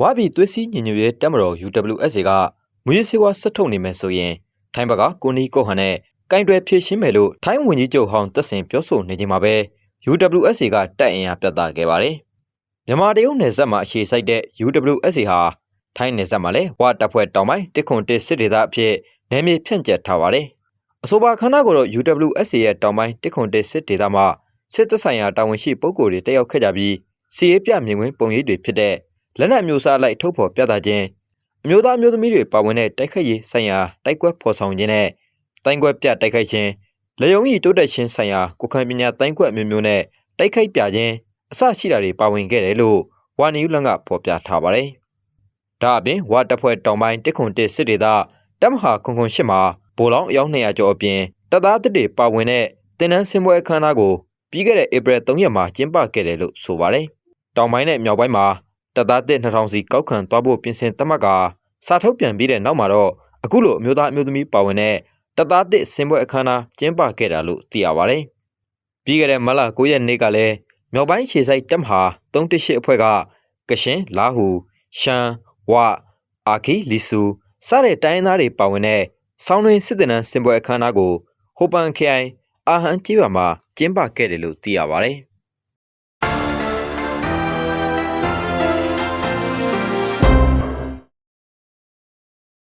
ဝါပြည်သွေးစည်းညီညွတ်ရေးတပ်မတော် UWSA ကမူရစ်စေဝါဆက်ထုတ်နေမယ်ဆိုရင်ထိုင်းဘက်ကကိုနီကိုဟန်နဲ့ကင်တွယ်ဖြည့်ရှင်းမယ်လို့ထိုင်းဝန်ကြီးချုပ်ဟောင်းတက်စင်ပြောဆိုနေချိန်မှာပဲ UWSA ကတပ်အင်အားပြသခဲ့ပါတယ်။မြန်မာတရုတ်နယ်စပ်မှာအခြေစိုက်တဲ့ UWSA ဟာထိုင်းနယ်စပ်မှာလည်းဝါတပ်ဖွဲ့တောင်ပိုင်းတစ်ခွန်တစ်စစ်ဒေသအဖြစ်နယ်မြေဖြန့်ကျက်ထားပါတယ်။အဆိုပါခန္ဓာကိုတော့ UWSA ရဲ့တောင်ပိုင်းတစ်ခွန်တစ်စစ်ဒေသမှာစစ်တပ်ဆိုင်ရာတာဝန်ရှိပုဂ္ဂိုလ်တွေတက်ရောက်ခဲ့ကြပြီးစီရေးပြမြင်ကွင်းပုံရိပ်တွေဖြစ်တဲ့ လက်နက်မျိုးစားလိုက်ထုတ်ဖော်ပြသခြင်းအမျိုးသားမျိုးသမီးတွေပါဝင်တဲ့တိုက်ခိုက်ရေးဆိုင်ရာတိုက်ကွက်ဖော်ဆောင်ခြင်းနဲ့တိုင်းကွက်ပြတိုက်ခိုက်ခြင်းလေယုံကြီးတိုးတက်ခြင်းဆိုင်ရာကိုခံပညာတိုင်းကွက်မျိုးမျိုးနဲ့တိုက်ခိုက်ပြခြင်းအစရှိတာတွေပါဝင်ခဲ့တယ်လို့ဝါနီယူလန်ကဖော်ပြထားပါတယ်။ဒါအပြင်ဝါတပ်ဖွဲ့တောင်ပိုင်းတစ်ခွန်တစ်စစ်ဒေသတပ်မဟာခွန်ခွန်ရှစ်မှာဗိုလ်လောင်းအယောက်200ကျော်အပြင်တပ်သားတစ်တွေပါဝင်တဲ့တင်နန်းစင်ပွဲအခမ်းအနားကိုပြီးခဲ့တဲ့ဧပြီ3ရက်မှာကျင်းပခဲ့တယ်လို့ဆိုပါတယ်။တောင်ပိုင်းနဲ့မြောက်ပိုင်းမှာ တပ်သားတစ်2000စီကောက်ခံသွားဖို့ပြင်ဆင်တတ်မှတ်ကစာထုတ်ပြန်ပြီးတဲ့နောက်မှာတော့အခုလိုအမျိုးသားအမျိုးသမီးပါဝင်တဲ့တပ်သားတစ်စင်ပွဲအခမ်းအနားကျင်းပခဲ့တာလို့သိရပါတယ်။ပြီးခဲ့တဲ့မလ9ရက်နေ့ကလည်းမြောက်ပိုင်းခြေဆိုင်တပ်မဟာ318အဖွဲ့ကကရှင်လာဟူရှမ်းဝအာခီလီဆူစတဲ့တိုင်းရင်းသားတွေပါဝင်တဲ့ဆောင်းတွင်စစ်တပ်နန်းစင်ပွဲအခမ်းအနားကိုဟိုပန်ခရိုင်အာဟန်ကျေးရွာမှာကျင်းပခဲ့တယ်လို့သိရပါတယ်။